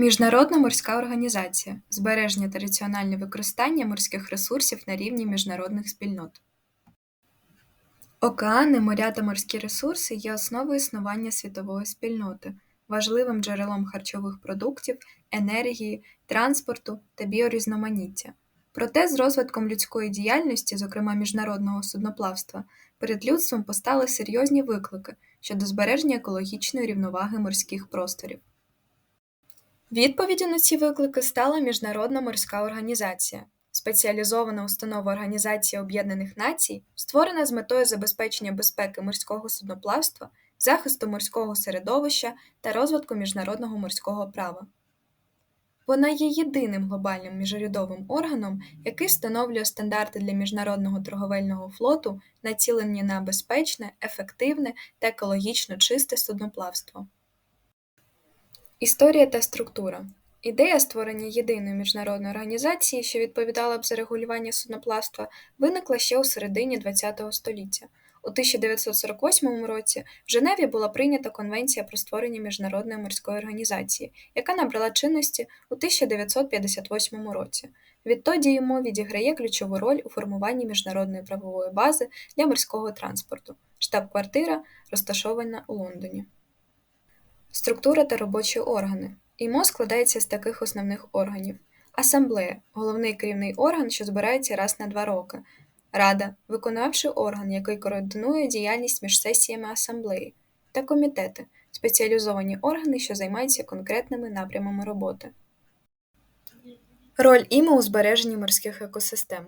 Міжнародна морська організація збереження та раціональне використання морських ресурсів на рівні міжнародних спільнот. Океани, моря та морські ресурси є основою існування світової спільноти, важливим джерелом харчових продуктів, енергії, транспорту та біорізноманіття. Проте з розвитком людської діяльності, зокрема міжнародного судноплавства, перед людством постали серйозні виклики щодо збереження екологічної рівноваги морських просторів. Відповіддю на ці виклики стала Міжнародна морська організація, спеціалізована установа Організації Об'єднаних Націй, створена з метою забезпечення безпеки морського судноплавства, захисту морського середовища та розвитку міжнародного морського права. Вона є єдиним глобальним міжурядовим органом, який встановлює стандарти для міжнародного торговельного флоту, націлені на безпечне, ефективне та екологічно чисте судноплавство. Історія та структура ідея створення єдиної міжнародної організації, що відповідала б за регулювання судноплавства, виникла ще у середині ХХ століття. У 1948 році в Женеві була прийнята Конвенція про створення міжнародної морської організації, яка набрала чинності у 1958 році. Відтоді йому відіграє ключову роль у формуванні міжнародної правової бази для морського транспорту. Штаб-квартира розташована у Лондоні. Структура та робочі органи. ІМО складається з таких основних органів: Асамблея головний керівний орган, що збирається раз на два роки. Рада виконавчий орган, який координує діяльність між сесіями асамблеї, та комітети спеціалізовані органи, що займаються конкретними напрямами роботи. Роль ІМО у збереженні морських екосистем.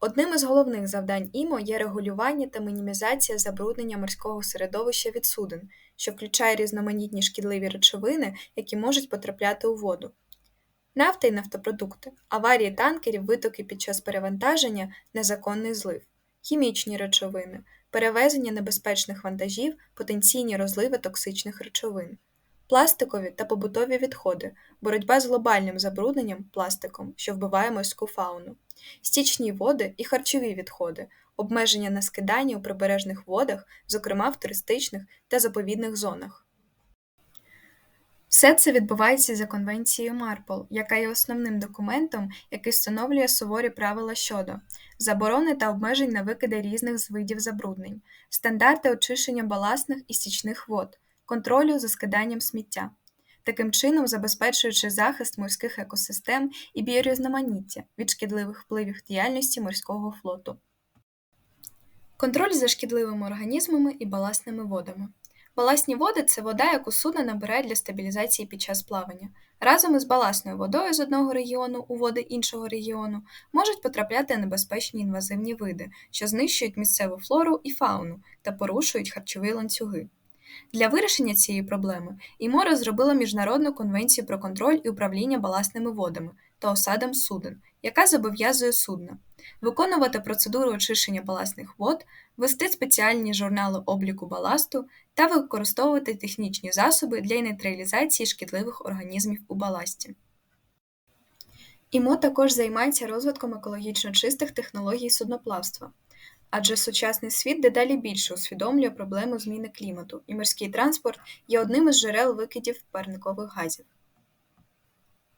Одним із головних завдань ІМО є регулювання та мінімізація забруднення морського середовища від суден, що включає різноманітні шкідливі речовини, які можуть потрапляти у воду. Нафта і нафтопродукти, аварії танкерів, витоки під час перевантаження, незаконний злив, хімічні речовини, перевезення небезпечних вантажів, потенційні розливи токсичних речовин, пластикові та побутові відходи, боротьба з глобальним забрудненням пластиком, що вбиває морську фауну стічні води і харчові відходи, обмеження на скидання у прибережних водах, зокрема в туристичних та заповідних зонах. Все це відбувається за конвенцією Марпол, яка є основним документом, який встановлює суворі правила щодо заборони та обмежень на викиди різних видів забруднень, стандарти очищення баласних і стічних вод, контролю за скиданням сміття, таким чином забезпечуючи захист морських екосистем і біорізноманіття від шкідливих впливів діяльності морського флоту. Контроль за шкідливими організмами і баласними водами. Баласні води це вода, яку судно набирає для стабілізації під час плавання. Разом із баласною водою з одного регіону у води іншого регіону можуть потрапляти небезпечні інвазивні види, що знищують місцеву флору і фауну та порушують харчові ланцюги. Для вирішення цієї проблеми ІМО розробила Міжнародну конвенцію про контроль і управління баласними водами та осадом суден, яка зобов'язує судна виконувати процедуру очищення баласних вод, вести спеціальні журнали обліку баласту та використовувати технічні засоби для нейтралізації шкідливих організмів у баласті. ІМО також займається розвитком екологічно чистих технологій судноплавства. Адже сучасний світ дедалі більше усвідомлює проблему зміни клімату, і морський транспорт є одним із джерел викидів парникових газів.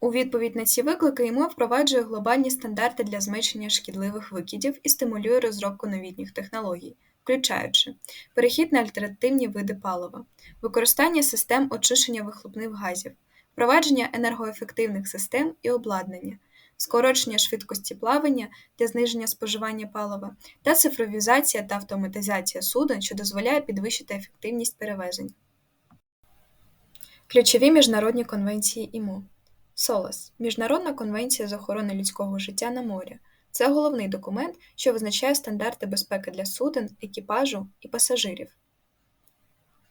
У відповідь на ці виклики ІМО впроваджує глобальні стандарти для зменшення шкідливих викидів і стимулює розробку новітніх технологій, включаючи перехід на альтернативні види палива, використання систем очищення вихлопних газів, впровадження енергоефективних систем і обладнання скорочення швидкості плавання для зниження споживання палива, та цифровізація та автоматизація суден, що дозволяє підвищити ефективність перевезень. Ключові міжнародні конвенції ІМО СОЛАС Міжнародна конвенція з охорони людського життя на морі. Це головний документ, що визначає стандарти безпеки для суден, екіпажу і пасажирів.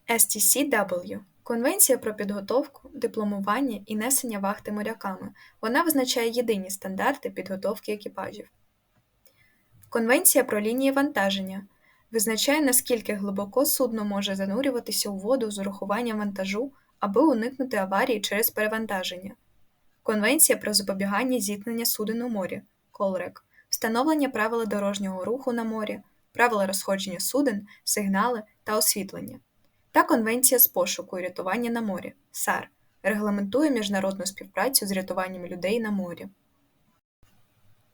STCW Конвенція про підготовку, дипломування і несення вахти моряками. Вона визначає єдині стандарти підготовки екіпажів. Конвенція про лінії вантаження визначає, наскільки глибоко судно може занурюватися у воду з урахуванням вантажу, аби уникнути аварії через перевантаження. Конвенція про запобігання зіткнення суден у морі Колрек, встановлення правил дорожнього руху на морі, правила розходження суден, сигнали та освітлення та Конвенція з пошуку і рятування на морі САР регламентує міжнародну співпрацю з рятуванням людей на морі.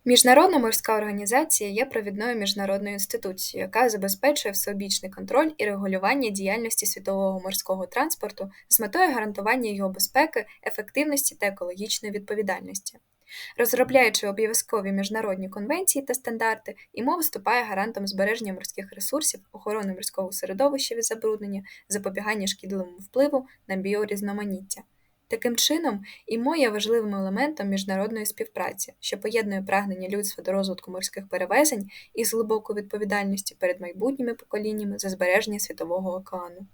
Міжнародна морська організація є провідною міжнародною інституцією, яка забезпечує всеобічний контроль і регулювання діяльності світового морського транспорту з метою гарантування його безпеки, ефективності та екологічної відповідальності. Розробляючи обов'язкові міжнародні конвенції та стандарти, ІМО виступає гарантом збереження морських ресурсів, охорони морського середовища від забруднення, запобігання шкідливому впливу на біорізноманіття. Таким чином, ІМО є важливим елементом міжнародної співпраці, що поєднує прагнення людства до розвитку морських перевезень із глибокою відповідальністю перед майбутніми поколіннями за збереження світового океану.